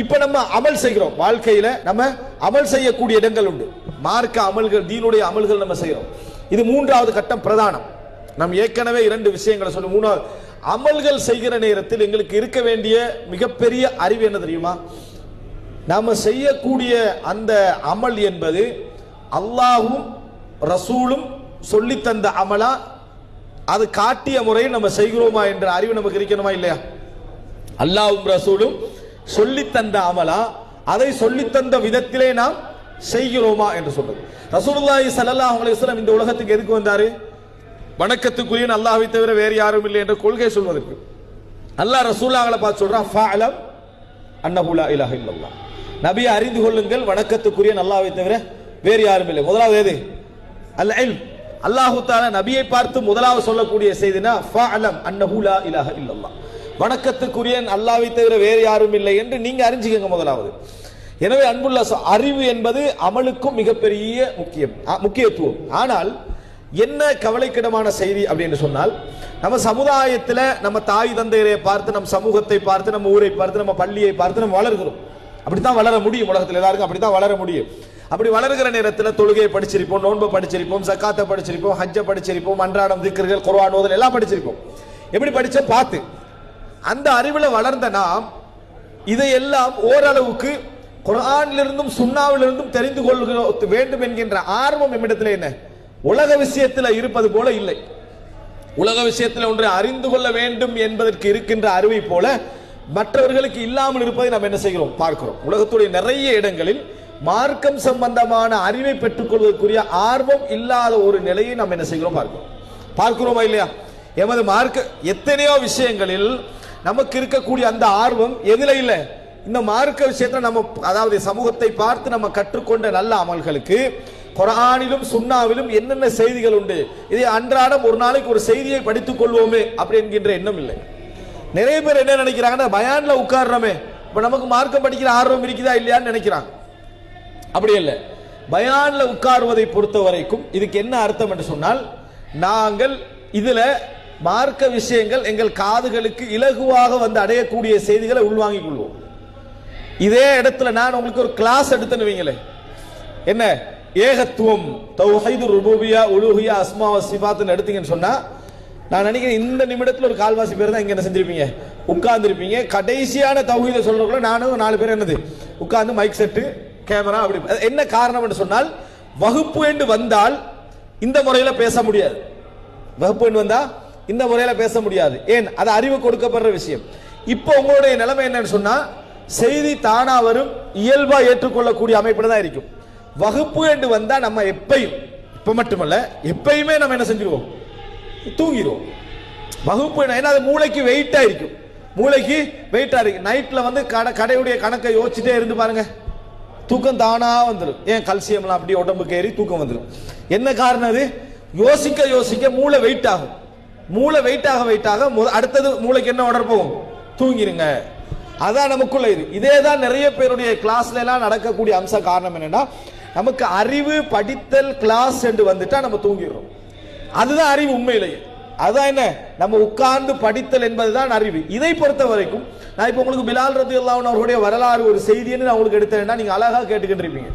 இப்ப நம்ம அமல் செய்கிறோம். வாழ்க்கையில நம்ம அமல் செய்யக்கூடிய இடங்கள் உண்டு. மார்க்க அமல்கள் தீனுடைய அமல்கள் நம்ம செய்கிறோம். இது மூன்றாவது கட்டம் பிரதானம். நம் ஏற்கனவே இரண்டு விஷயங்களை சொல்லி மூணாவது அமல்கள் செய்கிற நேரத்தில் எங்களுக்கு இருக்க வேண்டிய மிகப்பெரிய அறிவு என்ன தெரியுமா? நாம செய்யக்கூடிய அந்த அமல் என்பது அல்லாஹும் ரசூலும் சொல்லி தந்த அமலா? அது காட்டிய முறையில் நம்ம செய்கிறோமா என்ற அறிவு நமக்கு இருக்கணுமா இல்லையா? அல்லாஹும் ரசூலும் சொல்லி தந்த அமலா அதை சொல்லி தந்த விதத்திலே நாம் செய்கிறோமா என்று சொல்றது. ரசூலுல்லாஹி ஸல்லல்லாஹு அலைஹி வஸல்லம் இந்த உலகத்துக்கு எதுக்கு வந்தாரு? வணக்கத்துக்குரிய அல்லாஹ்வை தவிர வேறு யாரும் இல்லை என்ற கொள்கை சொல்வதற்கு. அல்லாஹ் ரசூலாங்களை பார்த்து சொல்றான் ஃபஅலம் அன்னஹு லா இலாஹ இல்லல்லாஹ். நபியை அறிந்து கொள்ளுங்கள் வணக்கத்துக்குரிய அல்லாஹ்வை தவிர வேறு யாரும் இல்லை. முதலாவது எது? அல் இல்ம். அல்லாஹு தாலா நபியை பார்த்து முதலாவது சொல்லக்கூடிய செய்தினா ஃபஅலம் அன்னஹு லா இலாஹ இல்லல்லாஹ். வணக்கத்துக்குரிய அல்லாவை தவிர வேறு யாரும் இல்லை என்று நீங்க அறிஞ்சுக்கங்க முதலாவது. எனவே அன்புள்ள அறிவு என்பது அமலுக்கும் மிகப்பெரிய முக்கியம் முக்கியத்துவம். ஆனால் என்ன கவலைக்கிடமான செய்தி அப்படின்னு சொன்னால் நம்ம சமுதாயத்தில் நம்ம தாய் தந்தையரை பார்த்து நம்ம சமூகத்தை பார்த்து நம்ம ஊரை பார்த்து நம்ம பள்ளியை பார்த்து நம்ம வளர்கிறோம். அப்படித்தான் வளர முடியும் உலகத்தில் எல்லாருக்கும் அப்படித்தான் வளர முடியும். அப்படி வளர்கிற நேரத்தில் தொழுகையை படிச்சிருப்போம் நோன்பை படிச்சிருப்போம் சக்காத்தை படிச்சிருப்போம் ஹஜ்ஜை படிச்சிருப்போம் அன்றாடம் திக்கர்கள் குர்ஆன் ஓதல் எல்லாம் படிச்சிருப்போம். எப்படி படித்தோம் பார்த்து. அந்த அறிவில் வளர்ந்த நாம் இதையெல்லாம் ஓரளவுக்கு குரானிலிருந்தும் சுண்ணாவிலிருந்தும் தெரிந்து கொள்கிற வேண்டும் என்கின்ற ஆர்வம் நம்மிடத்தில் என்ன? உலக விஷயத்தில் இருப்பது போல இல்லை. உலக விஷயத்தில் ஒன்றை அறிந்து கொள்ள வேண்டும் என்பதற்கு இருக்கின்ற அறிவை போல மற்றவர்களுக்கு இல்லாமல் இருப்பதை நாம் என்ன செய்கிறோம்? பார்க்கிறோம். உலகத்துடைய நிறைய இடங்களில் மார்க்கம் சம்பந்தமான அறிவை பெற்றுக்கொள்வதற்குரிய ஆர்வம் இல்லாத ஒரு நிலையை நாம் என்ன செய்கிறோம்? பார்க்கிறோம். பார்க்கிறோமா இல்லையா? எமது மார்க்க எத்தனையோ விஷயங்களில் நமக்கு இருக்கக்கூடிய அந்த ஆர்வம் எதுல இல்லை? இந்த மார்க்க விஷயத்துல நம்ம அதாவது சமூகத்தை பார்த்து நம்ம கற்றுக்கொண்ட நல்ல அமல்களுக்கு குரானிலும் சுண்ணாவிலும் என்னென்ன செய்திகள் உண்டு? இதை அன்றாடம் ஒரு நாளைக்கு ஒரு செய்தியை படித்துக் கொள்வோமே அப்படி என்கின்ற எண்ணம் இல்லை. நிறைய பேர் என்ன நினைக்கிறாங்கன்னா பயான்ல உட்கார்றோமே இப்ப நமக்கு மார்க்கம் படிக்கிற ஆர்வம் இருக்குதா இல்லையான்னு நினைக்கிறாங்க. அப்படி இல்லை. பயான்ல உட்காருவதை பொறுத்த வரைக்கும் இதுக்கு என்ன அர்த்தம் என்று சொன்னால் நாங்கள் இதுல மார்க்க விஷயங்கள் எங்கள் காதுகளுக்கு இலகுவாக வந்து அடையக்கூடிய செய்திகளை உள்வாங்கிக் கொள்வோம். இதே இடத்துல நான் உங்களுக்கு ஒரு கிளாஸ் எடுத்துன்னு வைங்களேன். என்ன? ஏகத்துவம் தௌஹைது ருபூபியா உலூஹியா அஸ்மா சிபாத்துன்னு எடுத்தீங்கன்னு சொன்னா நான் நினைக்கிறேன் இந்த நிமிடத்துல ஒரு கால்வாசி பேர் தான் இங்க என்ன செஞ்சிருப்பீங்க? உட்கார்ந்துருப்பீங்க. கடைசியான தௌஹீதை சொல்றதுக்குள்ள நானும் நாலு பேர் என்னது? உட்கார்ந்து மைக் செட்டு கேமரா அப்படி. என்ன காரணம் என்று சொன்னால் வகுப்பு என்று வந்தால் இந்த முறையில் பேச முடியாது. வகுப்பு என்று வந்தால் இந்த முறையில் பேச முடியாது. ஏன்? அது அறிவு கொடுக்கப்படுற விஷயம். இப்போ உங்களுடைய நிலைமை என்னன்னு சொன்னா செய்தி தானா வரும் இயல்பா ஏற்றுக்கொள்ளக்கூடிய அமைப்புல தான் இருக்கும். வகுப்பு என்று வந்தா நம்ம எப்பையும் இப்ப மட்டுமல்ல எப்பயுமே நம்ம என்ன செஞ்சிருவோம்? தூங்கிடுவோம் வகுப்பு என்ன- ஏன்னா அது மூளைக்கு வெயிட்டா இருக்கும். மூளைக்கு வெயிட்டா இருக்கு நைட்ல வந்து கடை கடையுடைய கணக்கை யோசிச்சுட்டே இருந்து பாருங்க. தூக்கம் தானா வந்துடும் ஏன்? கல்சியம்லாம் அப்படியே உடம்புக்கு ஏறி தூக்கம் வந்துடும் என்ன காரணம் அது? யோசிக்க யோசிக்க மூளை வெயிட் ஆகும். மூளை வெயிட்டாக வெயிட்டாக அடுத்தது மூளைக்கு என்ன ஆர்டர் போகும்? தூங்கிருங்க. அதான் நமக்குள்ள இது. இதே தான் நிறைய பேருடைய கிளாஸ்ல எல்லாம் நடக்கக்கூடிய அம்ச காரணம் என்னன்னா நமக்கு அறிவு படித்தல் கிளாஸ் என்று வந்துட்டா நம்ம தூங்கிடுறோம். அதுதான் அறிவு உண்மையிலேயே. அதுதான் என்ன? நம்ம உட்கார்ந்து படித்தல் என்பதுதான் அறிவு. இதை பொறுத்த வரைக்கும் நான் இப்போ உங்களுக்கு பிலால் இல்லாமல் அவர்களுடைய வரலாறு ஒரு செய்தின்னு நான் உங்களுக்கு எடுத்தேன்னா நீங்க அழகா கேட்டுக்கிட்டு இருப்பீங்க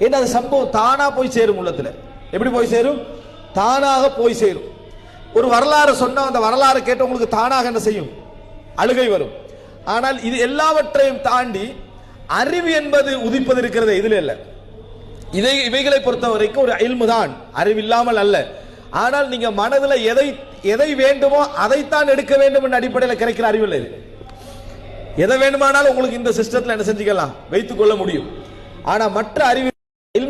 ஏன்னா அது சம்பவம் தானா போய் சேரும் உள்ளத்துல. எப்படி போய் சேரும்? தானாக போய் சேரும். ஒரு வரலாறு சொன்னால் அந்த வரலாறு கேட்டு உங்களுக்கு தானாக என்ன செய்யும்? அழுகை வரும். ஆனால் இது எல்லாவற்றையும் தாண்டி அறிவு என்பது உதிப்பது இருக்கிறது இதில் இல்லை. இதை இவைகளை பொறுத்த வரைக்கும் ஒரு அயல்மு தான் அறிவில்லாமல் அல்ல. ஆனால் நீங்க மனதில் எதை எதை வேண்டுமோ அதைத்தான் எடுக்க வேண்டும் என்ற அடிப்படையில் கிடைக்கிற அறிவில்லை இது. எதை வேண்டுமானாலும் உங்களுக்கு இந்த சிஸ்டத்தில் என்ன செஞ்சுக்கலாம்? வைத்துக் கொள்ள முடியும். ஆனா மற்ற அறிவு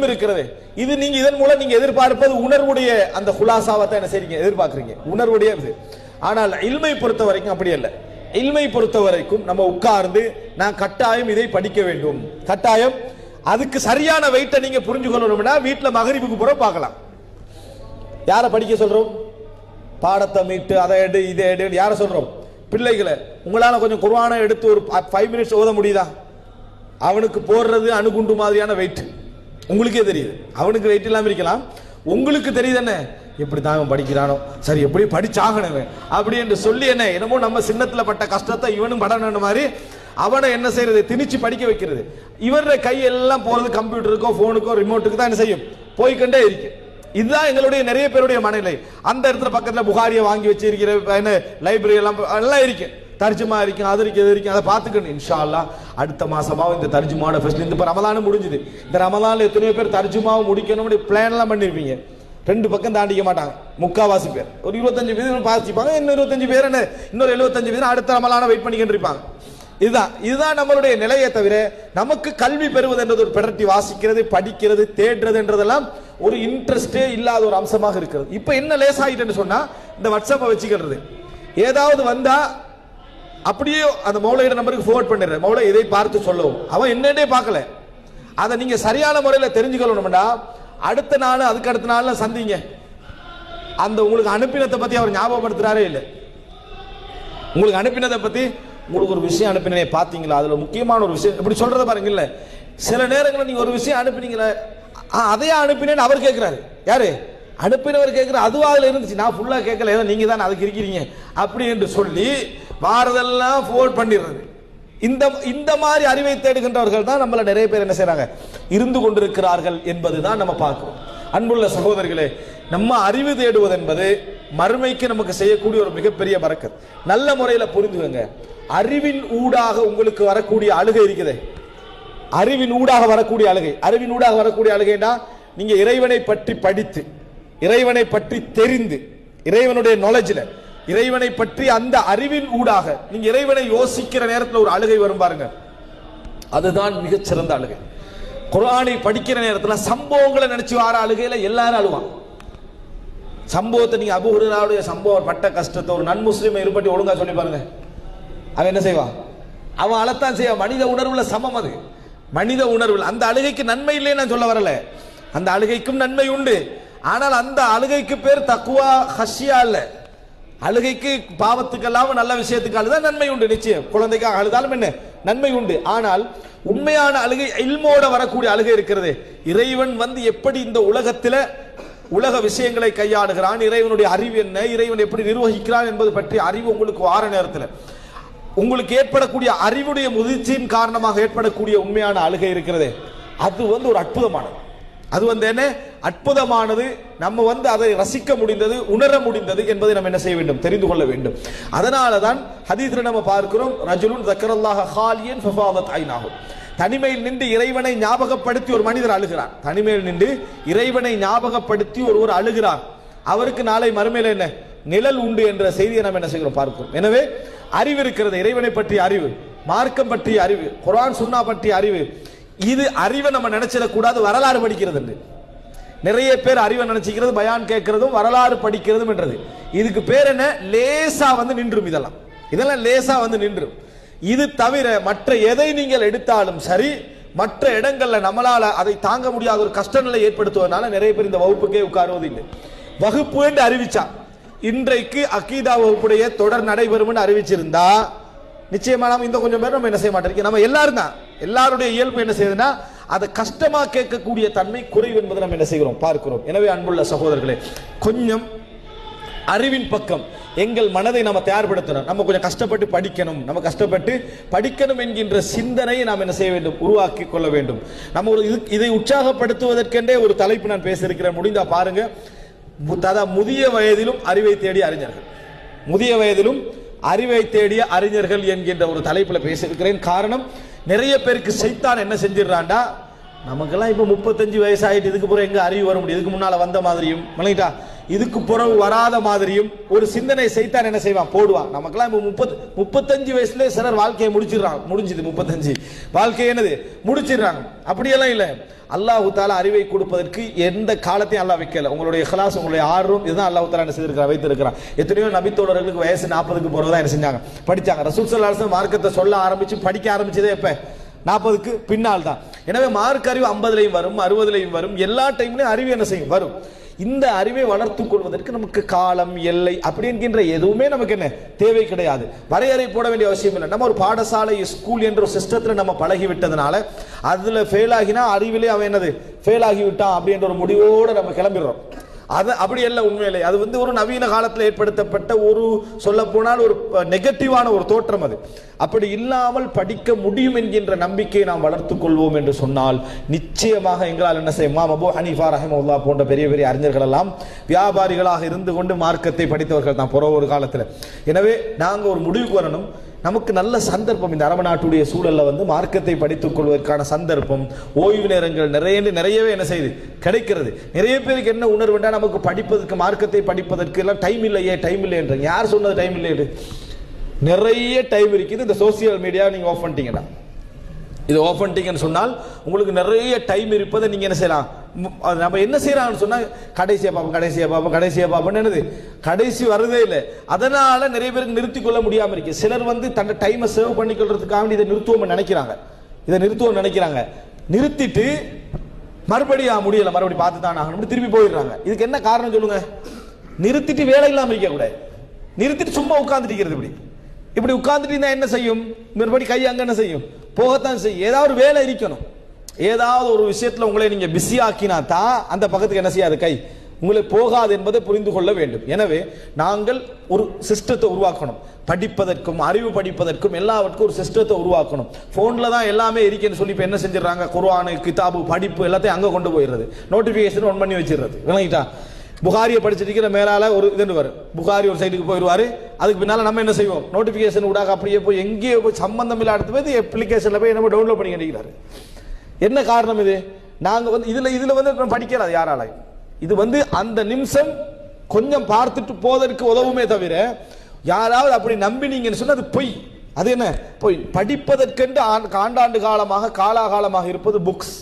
இருக்கிறது. இது நீங்க இதன் மூலம் நீங்க எதிர்பார்ப்பது உணர்வுடைய அந்த குலாசாவை தான் என்ன செய்றீங்க? எதிர்பார்க்கறீங்க. உணர்வுடைய இது. ஆனால் இல்மை பொறுத்த வரைக்கும் அப்படி அல்ல. இல்மை பொறுத்த வரைக்கும் நம்ம உட்கார்ந்து நான் கட்டாயம் இதை படிக்க வேண்டும். கட்டாயம் அதுக்கு சரியான வெயிட்டை நீங்க புரிஞ்சு கொள்ளணும்னா வீட்டில் மகரிப்புக்கு புற பார்க்கலாம். யாரை படிக்க சொல்றோம்? பாடத்தை மீட்டு அதை எடு இதை எடு யாரை சொல்றோம்? பிள்ளைகளை. உங்களால கொஞ்சம் குர்வானை எடுத்து ஒரு ஃபைவ் மினிட்ஸ் ஓத முடியுதா? அவனுக்கு போடுறது அணுகுண்டு மாதிரியான வெயிட் உங்களுக்கே தெரியுது. அவனுக்கு வெயிட் இல்லாமல் இருக்கலாம். உங்களுக்கு தெரியுது என்ன? எப்படி தான் அவன் படிக்கிறானோ. சரி எப்படி படிச்சாகணும் அப்படி என்று சொல்லி என்ன என்னமோ நம்ம சின்னத்தில் பட்ட கஷ்டத்தை இவனும் படணும் மாதிரி அவனை என்ன செய்யறது? திணிச்சு படிக்க வைக்கிறது. இவரோட கையெல்லாம் போகிறது கம்ப்யூட்டருக்கோ ஃபோனுக்கோ ரிமோட்டுக்கு தான் என்ன செய்யும்? போய்க்கொண்டே இருக்கு. இதுதான் எங்களுடைய நிறைய பேருடைய மனநிலை. அந்த இடத்துல பக்கத்தில் புகாரியை வாங்கி வச்சிருக்கிற என்ன லைப்ரரி எல்லாம் எல்லாம் இருக்குது தர்ஜுமா இருக்கும் அது இருக்கும் இது இருக்கும். அதை பார்த்துக்கணும் இன்ஷால்லா. அடுத்த மாசமாவும் இந்த தர்ஜுமாவோட ஃபெஸ்ட் இந்த இப்போ ரமலானும் முடிஞ்சுது. இந்த ரமலான எத்தனையோ பேர் தர்ஜுமாவும் முடிக்கணும்னு பிளான்லாம் பண்ணியிருப்பீங்க ரெண்டு பக்கம் தாண்டிக்க மாட்டாங்க. முக்காவாசி பேர். ஒரு இருபத்தஞ்சு பேர் பாசிப்பாங்க இன்னும் இருபத்தஞ்சு பேர் என்ன? இன்னொரு எழுபத்தஞ்சு பேர் அடுத்த ரமலான வெயிட் பண்ணிக்கிட்டு இருப்பாங்க. இதுதான் இதுதான் நம்மளுடைய நிலையை தவிர நமக்கு கல்வி பெறுவது என்றது ஒரு பெடர்ட்டி வாசிக்கிறது படிக்கிறது தேடுறதுன்றதெல்லாம் ஒரு இன்ட்ரெஸ்டே இல்லாத ஒரு அம்சமாக இருக்கிறது. இப்போ என்ன லேசாயிட்டுன்னு சொன்னா இந்த வாட்ஸ்அப்பை வச்சுக்கிறது. ஏதாவது வந்தா அப்படியே அந்த மௌலையோட நம்பருக்கு ஃபோர்வர்ட் பண்ணிடுறேன் மௌலை இதை பார்த்து சொல்லவும் அவன் என்னன்னே பார்க்கல. அதை நீங்க சரியான முறையில் தெரிஞ்சுக்கணும்னா அடுத்த நாள் அதுக்கு அடுத்த நாள்ல சந்திங்க. அந்த உங்களுக்கு அனுப்பினத்தை பத்தி அவர் ஞாபகப்படுத்துறாரே இல்லை. உங்களுக்கு அனுப்பினதை பத்தி உங்களுக்கு ஒரு விஷயம் அனுப்பினே பாத்தீங்களா அதுல முக்கியமான ஒரு விஷயம் இப்படி சொல்றத பாருங்க இல்ல. சில நேரங்களில் நீங்க ஒரு விஷயம் அனுப்பினீங்களே ஆ, அதையே அனுப்பினேன்னு அவர் கேட்கிறாரு யாரு? அனுப்பினவர் கேட்கிற அதுவா இருந்துச்சு. நான் ஃபுல்லாக கேட்கல. ஏதோ நீங்கள் தான் அதுக்கு இருக்கிறீங்க. அப்படி என்று சொல்லி வாரதெல்லாம் ஃபோன் பண்ணிடுறது. இந்த இந்த மாதிரி அறிவை தேடுகின்றவர்கள் தான் நம்மள நிறைய பேர் என்ன செய்கிறாங்க இருந்து கொண்டிருக்கிறார்கள் என்பதுதான் நம்ம பார்க்கிறோம். அன்புள்ள சகோதரிகளே நம்ம அறிவு தேடுவது என்பது மறுமைக்கு நமக்கு செய்யக்கூடிய ஒரு மிகப்பெரிய பறக்கத் நல்ல முறையில் புரிந்துக்கங்க அறிவின் ஊடாக உங்களுக்கு வரக்கூடிய அழுகை இருக்குதே. அறிவின் ஊடாக வரக்கூடிய அழுகை. அறிவின் ஊடாக வரக்கூடிய அழுகைனா நீங்க இறைவனை பற்றி படித்து இறைவனை பற்றி தெரிந்து இறைவனுடைய நாலேஜில் இறைவனை பற்றி அந்த அறிவின் ஊடாக நீங்க இறைவனை யோசிக்கிற நேரத்தில் ஒரு அழுகை வரும் பாருங்க. அதுதான் மிகச்சிறந்த அழுகை. குரானை படிக்கிற நேரத்தில் சம்பவங்களை நினைச்சு வர அழுகையில? எல்லாரும் அழுவான் சம்பவத்தை நீங்க அபுஹுராவுடைய சம்பவம் பட்ட கஷ்டத்தை ஒரு நன் முஸ்லீம் இருப்பட்டி ஒழுங்கா சொல்லி பாருங்க. அவன் என்ன செய்வான் அவன் அழத்தான் செய்வான் மனித உணர்வுல சமம் அது. மனித உணர்வில். அந்த அழுகைக்கு நன்மை இல்லைன்னு நான் சொல்ல வரல. அந்த அழுகைக்கும் நன்மை உண்டு. ஆனால் அந்த அழுகைக்கு பேர் தக்குவா ஹஷியா இல்ல. அழுகைக்கு பாவத்துக்கெல்லாம் நல்ல விஷயத்துக்கு அழுதான் நன்மை உண்டு நிச்சயம். குழந்தைக்காக அழுதாலும் என்ன? நன்மை உண்டு. ஆனால் உண்மையான அழுகை இல்மோட வரக்கூடிய அழுகை இருக்கிறது. இறைவன் வந்து எப்படி இந்த உலகத்தில் உலக விஷயங்களை கையாளுகிறான்? இறைவனுடைய அறிவு என்ன? இறைவன் எப்படி நிர்வகிக்கிறான் என்பது பற்றி அறிவு உங்களுக்கு வார நேரத்தில். உங்களுக்கு ஏற்படக்கூடிய அறிவுடைய முதிர்ச்சியின் காரணமாக ஏற்படக்கூடிய உண்மையான அழுகை இருக்கிறது. அது வந்து ஒரு அற்புதமானது. அது வந்து என்ன? அற்புதமானது. நம்ம வந்து அதை ரசிக்க முடிந்தது உணர முடிந்தது என்பதை நம்ம என்ன செய்ய வேண்டும்? தெரிந்து கொள்ள வேண்டும். அதனால தான் ஹதீஸ்ல நம்ம பார்க்கிறோம் ரஜுலுன் தக்கரல்லாஹ ஹாலியன் ஃபஃபாவத் ஐநாகும் தனிமையில் நின்று இறைவனை ஞாபகப்படுத்தி ஒரு மனிதர் அழுகிறார். தனிமையில் நின்று இறைவனை ஞாபகப்படுத்தி ஒருவர் அழுகிறார். அவருக்கு நாளை மறுமையில் என்ன? நிழல் உண்டு என்ற செய்தியை நம்ம என்ன செய்கிறோம்? பார்க்கிறோம். எனவே அறிவு இருக்கிறது. இறைவனை பற்றிய அறிவு மார்க்கம் பற்றிய அறிவு குரான் சுன்னா பற்றிய அறிவு இது அறிவை நம்ம நினைச்சிடக்கூடாது வரலாறு படிக்கிறது என்று நிறைய பேர் அறிவை நினைச்சிக்கிறது பயான் கேட்கிறதும் வரலாறு படிக்கிறதும் என்றது. இதுக்கு பேர் என்ன? லேசா வந்து நின்றும் இதெல்லாம். இதெல்லாம் லேசா வந்து நின்றும். இது தவிர மற்ற எதை நீங்கள் எடுத்தாலும் சரி மற்ற இடங்கள்ல நம்மளால அதை தாங்க முடியாத ஒரு கஷ்ட நிலை ஏற்படுத்துவதனால நிறைய பேர் இந்த வகுப்புக்கே உட்காருவது இல்லை வகுப்பு என்று அறிவிச்சா இன்றைக்கு அக்கீதா வகுப்புடைய தொடர் நடைபெறும் அறிவிச்சிருந்தா நிச்சயமா நம்ம இந்த கொஞ்சம் பேர் நம்ம என்ன செய்ய மாட்டோம்? நம்ம எல்லாரும் தான். எல்லாருடைய இயல்பு என்ன செய்யுதுன்னா அதை கஷ்டமா கேட்கக்கூடிய தன்மை குறைவு என்பதை நம்ம என்ன செய்கிறோம்? பார்க்கிறோம். எனவே அன்புள்ள சகோதரர்களே கொஞ்சம் அறிவின் பக்கம் எங்கள் மனதை நம்ம தயார்படுத்தணும். நம்ம கொஞ்சம் கஷ்டப்பட்டு படிக்கணும். நம்ம கஷ்டப்பட்டு படிக்கணும் என்கின்ற சிந்தனையை நாம் என்ன செய்ய வேண்டும்? உருவாக்கி கொள்ள வேண்டும். நம்ம ஒரு இது இதை உற்சாகப்படுத்துவதற்கென்றே ஒரு தலைப்பு நான் பேசியிருக்கிறேன். முடிந்தா பாருங்க. ததா முதிய வயதிலும் அறிவை தேடி அறிஞர்கள். முதிய வயதிலும் அறிவை தேடிய அறிஞர்கள் என்கின்ற ஒரு தலைப்பில் பேசியிருக்கிறேன். காரணம் நிறைய பேருக்கு சைத்தான் என்ன செஞ்சிடறான்டா? நமக்கெல்லாம் இப்போ முப்பத்தஞ்சு வயசாயிட்டு இதுக்கு பிறகு எங்கே அறிவு வர முடியும்? இதுக்கு முன்னால் வந்த மாதிரியும் விளங்கிட்டா? இதுக்கு பிறகு வராத மாதிரியும் ஒரு சிந்தனை செய்தான் என்ன செய்வான்? போடுவான். நமக்கெல்லாம் இப்போ முப்பத்து முப்பத்தஞ்சு வயசுலேயே சிலர் வாழ்க்கையை முடிச்சிடுறாங்க. முடிஞ்சுது முப்பத்தஞ்சு. வாழ்க்கை என்னது? முடிச்சிடுறாங்க. அப்படியெல்லாம் இல்லை. அல்லாஹு தாலா அறிவை கொடுப்பதற்கு எந்த காலத்தையும் அல்லாஹ் வைக்கல. உங்களுடைய கிளாஸ் உங்களுடைய ஆர்வம் இதுதான் அல்லாஹு தாலா என்ன செய்திருக்கிறான் வைத்திருக்கிறான் எத்தனையோ நபித்தோழர்களுக்கு வயசு நாற்பதுக்கு போகிறதா என்ன செஞ்சாங்க? படிச்சாங்க. ரசூல் ஸல்லல்லாஹு மார்க்கத்தை சொல்ல ஆரம்பித்து படிக்க ஆரம்பிச்சதே இப்போ நாற்பதுக்கு பின்னால் தான் எனவே மார்க் அறிவு ஐம்பதுலையும் வரும் அறுபதுலையும் வரும் எல்லா டைம்லையும் அறிவு என்ன செய்யும்? வரும். இந்த அறிவை வளர்த்து கொள்வதற்கு நமக்கு காலம் எல்லை அப்படி எதுவுமே நமக்கு என்ன? தேவை கிடையாது. வரையறை போட வேண்டிய அவசியம் இல்லை. நம்ம ஒரு பாடசாலை ஸ்கூல் என்ற ஒரு சிஸ்டத்தில் நம்ம பழகி விட்டதுனால அதில் ஃபெயில் ஆகினா அறிவிலே அவன் என்னது? ஃபெயில் ஆகிவிட்டான் அப்படின்ற ஒரு முடிவோடு நம்ம கிளம்பிடுறோம். அது அப்படி அல்ல உண்மையிலே. அது வந்து ஒரு நவீன காலத்தில் ஏற்படுத்தப்பட்ட ஒரு சொல்ல போனால் ஒரு நெகட்டிவான ஒரு தோற்றம் அது. அப்படி இல்லாமல் படிக்க முடியும் என்கின்ற நம்பிக்கையை நாம் வளர்த்து கொள்வோம் என்று சொன்னால் நிச்சயமாக எங்களால் என்ன செய்யும் இமாம் அபூ ஹனீஃபா போன்ற பெரிய பெரிய அறிஞர்கள் எல்லாம் வியாபாரிகளாக இருந்து கொண்டு மார்க்கத்தை படித்தவர்கள் தான். புற ஒரு காலத்தில். எனவே நாங்கள் ஒரு முடிவுக்கு வரணும். நமக்கு நல்ல சந்தர்ப்பம். இந்த அரபு நாட்டுடைய சூழல்ல வந்து மார்க்கத்தை படித்துக் கொள்வதற்கான சந்தர்ப்பம் ஓய்வு நேரங்கள் நிறைய நிறையவே என்ன செய்யுது? கிடைக்கிறது. நிறைய பேருக்கு என்ன உணர்வுண்டா நமக்கு படிப்பதற்கு மார்க்கத்தை படிப்பதற்கு எல்லாம் டைம் இல்லையே டைம் இல்லைன்ற யார் சொன்னது டைம் இல்லையே நிறைய டைம் இருக்குது. இந்த சோசியல் மீடியா நீங்க ஆஃப் பண்ணிட்டீங்கன்னா. இது ஆஃப் பண்ணிட்டீங்கன்னு சொன்னால் உங்களுக்கு நிறைய டைம் இருப்பதை நீங்க என்ன செய்யலாம்? நம்ம என்ன செய்யறாங்கன்னு சொன்னா கடைசியா பாப்போம் கடைசியா பாப்போம் கடைசியா பாப்போம் என்னது? கடைசி வரதே இல்லை. அதனால நிறைய பேருக்கு நிறுத்தி கொள்ள முடியாம இருக்கு. சிலர் வந்து தன்னை டைமை சேவ் பண்ணிக்கொள்றதுக்காக இதை நிறுத்துவோம் நினைக்கிறாங்க. இதை நிறுத்துவோம் நினைக்கிறாங்க. நிறுத்திட்டு மறுபடியும் முடியல மறுபடியும் பார்த்து தான் ஆகணும் திருப்பி போயிடுறாங்க. இதுக்கு என்ன காரணம் சொல்லுங்க? நிறுத்திட்டு வேலை இல்லாம இருக்க கூடாது. நிறுத்திட்டு சும்மா உட்கார்ந்துட்டு இருக்கிறது இப்படி. இப்படி உட்கார்ந்துட்டு இருந்தா என்ன செய்யும்? மறுபடி கை அங்க என்ன செய்யும்? போகத்தான் செய்யும். ஏதாவது ஒரு வேலை இருக்கணும். ஏதாவது ஒரு விஷயத்துல உங்களை நீங்க பிஸி ஆக்கினா தான் அந்த பக்கத்துக்கு என்ன செய்யாது? கை. உங்களை போகாது என்பதை புரிந்து கொள்ள வேண்டும். எனவே நாங்கள் ஒரு சிஸ்டத்தை உருவாக்கணும். படிப்பதற்கும் அறிவு படிப்பதற்கும் எல்லாவற்றுக்கும் ஒரு சிஸ்டத்தை உருவாக்கணும். ஃபோனில் தான் எல்லாமே இருக்குன்னு சொல்லி இப்போ என்ன செஞ்சிடறாங்க? குர்வானு கிதாபு படிப்பு எல்லாத்தையும் அங்கே கொண்டு போயிடுறது. நோட்டிஃபிகேஷன் ஒன் பண்ணி வச்சிடுறது. விளங்கிட்டா? புகாரியை படிச்சிருக்கிற மேலால் மேலால ஒரு இதுன்னு வரும் புகாரி ஒரு சைடுக்கு போயிடுவாரு. அதுக்கு பின்னால் நம்ம என்ன செய்வோம்? நோட்டிஃபிகேஷன் ஊடாக அப்படியே போய் எங்கேயோ போய் சம்பந்தம் இல்லாத போய் அப்ளிகேஷனில் போய் நம்ம டவுன்லோட் பண்ணி கிடைக்கிறாரு என்ன காரணம் இது? நாங்க வந்து இதுல இதுல வந்து நம்ம படிக்கிறது யாரால. இது வந்து அந்த நிமிஷம் கொஞ்சம் பார்த்துட்டு போவதற்கு உதவுமே தவிர யாராவது அப்படி நம்பினீங்கன்னு சொன்னா அது பொய். அது என்ன? பொய். படிப்பதற்கென்று ஆண்டாண்டு காலமாக காலாகாலமாக இருப்பது புக்ஸ்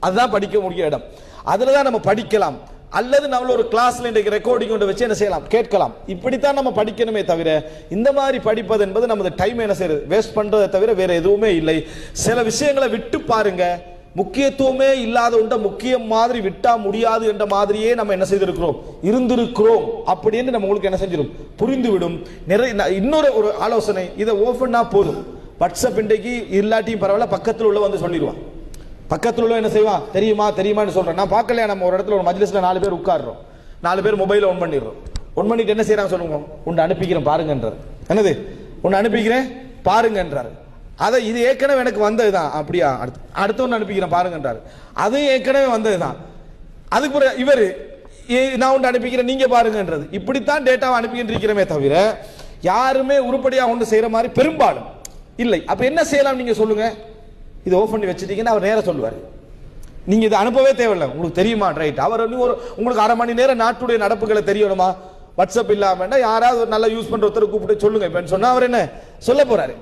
அதுதான் படிக்க முடிய இடம். அதில் தான் நம்ம படிக்கலாம். அல்லது நம்மள ஒரு கிளாஸ்ல இன்றைக்கு ரெக்கார்டிங் கொண்டு வச்சு என்ன செய்யலாம்? கேட்கலாம். இப்படித்தான் நம்ம படிக்கணுமே தவிர இந்த மாதிரி படிப்பது என்பது நமது டைம் என்ன செய்யறது வேஸ்ட் பண்றதை தவிர வேற எதுவுமே இல்லை. சில விஷயங்களை விட்டு பாருங்க. முக்கியத்துவமே இல்லாத ஒன்றை முக்கியம் மாதிரி விட்டா முடியாது என்ற மாதிரியே நம்ம என்ன செய்திருக்கிறோம்? இருந்திருக்கிறோம் அப்படின்னு நம்ம உங்களுக்கு என்ன செஞ்சிடும் புரிந்துவிடும். நிறைய இன்னொரு ஒரு ஆலோசனை இதை ஓப்பன்னா போதும். வாட்ஸ்அப் இன்றைக்கு இல்லாட்டியும் பரவாயில்ல பக்கத்தில் உள்ள வந்து சொல்லிடுவான். பக்கத்தில் உள்ள என்ன செய்வான்? தெரியுமா தெரியுமான்னு சொல்றேன். நான் பார்க்கலையா நம்ம ஒரு இடத்துல ஒரு மஜ்லிஸ்ல நாலு பேர் உட்காடுறோம் நாலு பேர் மொபைல ஒன் பண்ணிடுறோம். ஒன் பண்ணிட்டு என்ன செய்யறாங்க சொல்லுங்க? உன்னை அனுப்பிக்கிறேன் பாருங்கன்றார். என்னது? உன்னை அனுப்பிக்கிறேன் பாருங்கன்றார். அதை இது ஏற்கனவே எனக்கு வந்ததுதான். அப்படியா? அடுத்து அடுத்தவன் ஒன்று அனுப்பிக்கிறேன் பாருங்கன்றார். அது ஏற்கனவே வந்தது தான் அதுக்கு பிறகு இவர் நான் ஒன்று அனுப்பிக்கிறேன் நீங்கள் பாருங்கன்றது. இப்படித்தான் டேட்டாவை அனுப்பிக்கிட்டு இருக்கிறமே தவிர யாருமே உருப்படியாக ஒன்று செய்கிற மாதிரி பெரும்பாலும் இல்லை. அப்போ என்ன செய்யலாம் நீங்கள் சொல்லுங்கள் இது ஓப்பன் பண்ணி வச்சுட்டீங்கன்னு அவர் நேராக சொல்லுவார். நீங்கள் இதை அனுப்பவே தேவையில்லை. உங்களுக்கு தெரியுமா? ரைட் அவர் வந்து ஒரு உங்களுக்கு அரை மணி நேரம் நாட்டுடைய நடப்புகளை தெரியணுமா? வாட்ஸ்அப் இல்லாமல் யாராவது ஒரு நல்லா யூஸ் பண்ணுற ஒருத்தர் கூப்பிட்டு சொல்லுங்க. இப்ப சொன்னால் அவர் என்ன? சொல்ல போகிறாரு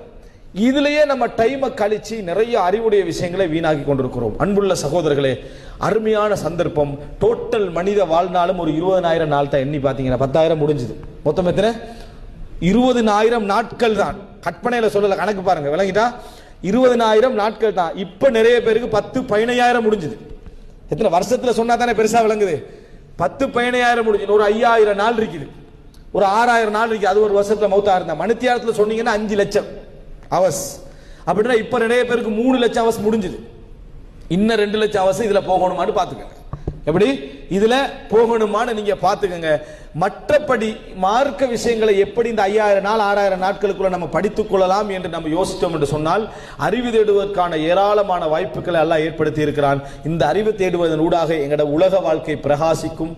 இதுலயே நம்ம டைமை கழிச்சு நிறைய அறிவுடைய விஷயங்களை வீணாக்கி கொண்டிருக்கிறோம். அன்புள்ள சகோதரர்களே அருமையான சந்தர்ப்பம். டோட்டல் மனித வாழ்நாளும் ஒரு இருபதனாயிரம் நாள் தான் எண்ணி பார்த்தீங்கன்னா பத்தாயிரம் முடிஞ்சுது. மொத்தம் எத்தனை? இருபதனாயிரம் நாட்கள் தான். கற்பனையில் சொல்லல கணக்கு பாருங்க விளங்கிட்டா? இருபதனாயிரம் நாட்கள் தான். இப்போ நிறைய பேருக்கு பத்து பதினையாயிரம் முடிஞ்சுது. எத்தனை? வருஷத்தில் சொன்னா தானே பெருசாக விளங்குது. பத்து பதினையாயிரம் முடிஞ்சுது. ஒரு ஐயாயிரம் நாள் இருக்குது. ஒரு ஆறாயிரம் நாள் இருக்குது. அது ஒரு வருஷத்தில் மௌத்தாக இருந்தால் மனுத்தியாரத்தில் சொன்னீங்கன்னா அஞ்சு லட்சம். அவஸ் அப்படின்னா இப்ப நிறைய பேருக்கு மூணு லட்சம் அவஸ் முடிஞ்சுது. இன்னும் ரெண்டு லட்சம் அவசம் இதுல போகணுமான்னு பாத்துக்கங்க எப்படி? இதுல போகணுமான்னு நீங்க பாத்துக்கங்க மற்றபடி மார்க்க விஷயங்களை எப்படி இந்த ஐயாயிரம் நாள் ஆறாயிரம் நாட்களுக்குள்ள நம்ம படித்துக் கொள்ளலாம் என்று நம்ம யோசித்தோம் என்று சொன்னால் அறிவு தேடுவதற்கான ஏராளமான வாய்ப்புகளை எல்லாம் ஏற்படுத்தி இருக்கிறான். இந்த அறிவு தேடுவதன் ஊடாக எங்களோட உலக வாழ்க்கை பிரகாசிக்கும்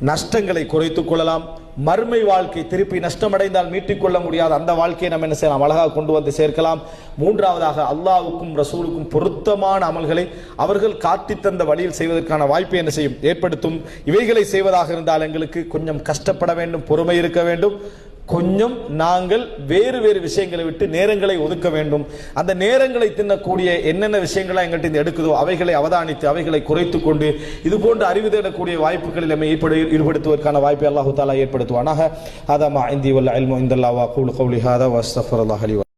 நஷ்டங்களை குறைத்துக் கொள்ளலாம். மறுமை வாழ்க்கை திருப்பி நஷ்டமடைந்தால் மீட்டிக்கொள்ள முடியாத அந்த வாழ்க்கையை நம்ம என்ன செய்யலாம்? அழகாக கொண்டு வந்து சேர்க்கலாம். மூன்றாவதாக அல்லாவுக்கும் ரசூலுக்கும் பொருத்தமான அமல்களை அவர்கள் காட்டித் தந்த வழியில் செய்வதற்கான வாய்ப்பை என்ன செய்யும்? ஏற்படுத்தும். இவைகளை செய்வதாக இருந்தால் எங்களுக்கு கொஞ்சம் கஷ்டப்பட வேண்டும் பொறுமை இருக்க வேண்டும். கொஞ்சம் நாங்கள் வேறு வேறு விஷயங்களை விட்டு நேரங்களை ஒதுக்க வேண்டும். அந்த நேரங்களை தின்னக்கூடிய என்னென்ன விஷயங்களை எங்கள்கிட்ட இருந்து எடுக்குதோ அவைகளை அவதானித்து அவைகளை குறைத்து கொண்டு இது போன்ற அறிவு தேடக்கூடிய வாய்ப்புகளில் நம்ம ஈடுபடு ஈடுபடுத்துவதற்கான வாய்ப்பை அல்லாஹு தாலா ஏற்படுத்துவானாக. ஹாதா மா இந்தி வல்ல அல்மோ இந்தல்லா வா கூலு கௌலி ஹாதா வஸ்தஃபர் அல்லாஹ்